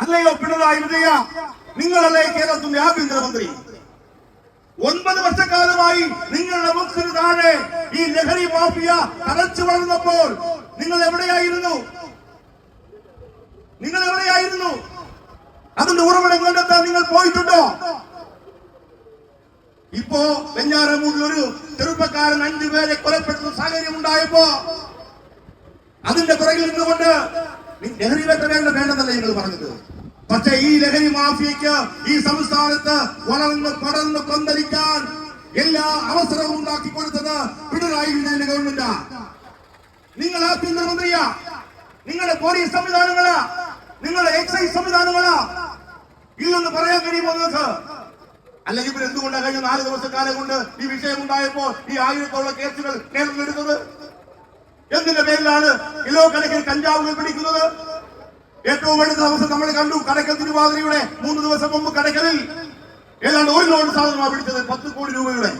അല്ലയോ പിണറായി വിജയ? നിങ്ങളല്ലേ കേരളത്തിന്റെ ആഭ്യന്തരമന്ത്രി? ഒൻപത് വർഷക്കാലമായി നിങ്ങളുടെ മുക്കിന് താഴെ ഈ ലഹരി മാഫിയ തലച്ചു വളർന്നപ്പോൾ നിങ്ങൾ എവിടെയായിരുന്നു? നിങ്ങൾ എവിടെയായിരുന്നു? അതിന്റെ ഉറവിടം കണ്ടെത്താൻ നിങ്ങൾ പോയിട്ടുണ്ടോ? ഇപ്പോ വെഞ്ഞാറമൂടിൽ ഒരു ചെറുപ്പക്കാരൻ അഞ്ചു പേരെ കൊലപ്പെടുത്തുന്ന സാഹചര്യം ഉണ്ടായപ്പോ അതിന്റെ പുറകിൽ നിന്നുകൊണ്ട് നി- ലഹരി വേട്ട വേണ്ട നിങ്ങൾ പറഞ്ഞത്? പക്ഷേ ഈ ലഹരി മാഫിയക്ക് ഈ സംസ്ഥാനത്ത് വളർന്ന് പടർന്ന് കൊന്തരിക്കാൻ എല്ലാ അവസരവും ഉണ്ടാക്കി കൊടുത്തത് പിണറായി വിജയന്റെ ഗവൺമെന്റാ നിങ്ങൾ ആഭ്യന്തരമന്ത്രിയാ നിങ്ങളുടെ പോലീസ് സംവിധാനങ്ങളാ. നിങ്ങളുടെ എക്സൈസ് സംവിധാനങ്ങളാ. ഇല്ലെന്ന് പറയാൻ കഴിയുമോ നിങ്ങൾക്ക്? അല്ലെങ്കിൽ പിന്നെ എന്തുകൊണ്ടാണ് കഴിഞ്ഞ നാല് ദിവസക്കാലം കൊണ്ട് ഈ വിഷയം ഉണ്ടായപ്പോൾ ഈ ആയിരത്തോളം കേസുകൾ കേരളം എടുത്തത് എന്തിന്റെ പേരിലാണ് കിലോ കണക്കിൽ കഞ്ചാവുകൾ പിടിക്കുന്നത്? ഏറ്റവും അടുത്ത ദിവസം നമ്മൾ കണ്ടു കടക്കൽ തിരുവാതിരയുടെ മൂന്ന് ദിവസം മുമ്പ് കടക്കലിൽ. ഏതാണ്ട് ഒരു ലോഡ് സാധനമാണ് പിടിച്ചത് പത്ത് കോടി രൂപയുടെ.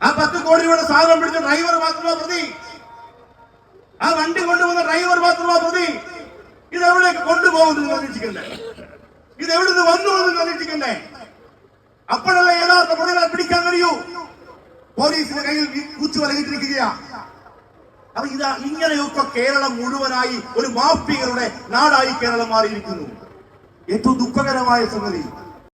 ആ പത്ത് കോടി രൂപയുടെ സാധനം പിടിച്ച ഡ്രൈവർ മാത്രമാ പ്രതി. ആ വണ്ടി കൊണ്ടുവന്ന ഡ്രൈവർ മാത്രമാ പ്രതി. ഇത് എവിടേക്ക് കൊണ്ടുപോകുന്നു അന്വേഷിക്കണ്ടേ? ഇത് എവിടുന്ന് വന്നു എന്ന് അന്വേഷിക്കണ്ടേ? അപ്പോഴല്ലേ യഥാർത്ഥ പ്രതികളെ പിടിക്കാൻ കഴിയൂ? പോലീസിന്റെ കയ്യിൽ കൂച്ചു വലകിട്ടിരിക്കുകയാ അപ്പൊ ഇതാ ഇങ്ങനെയൊക്കെ കേരളം മുഴുവനായി ഒരു മാഫിയകളുടെ നാടായി കേരളം മാറിയിരിക്കുന്നു. ഏറ്റവും ദുഃഖകരമായ സംഗതി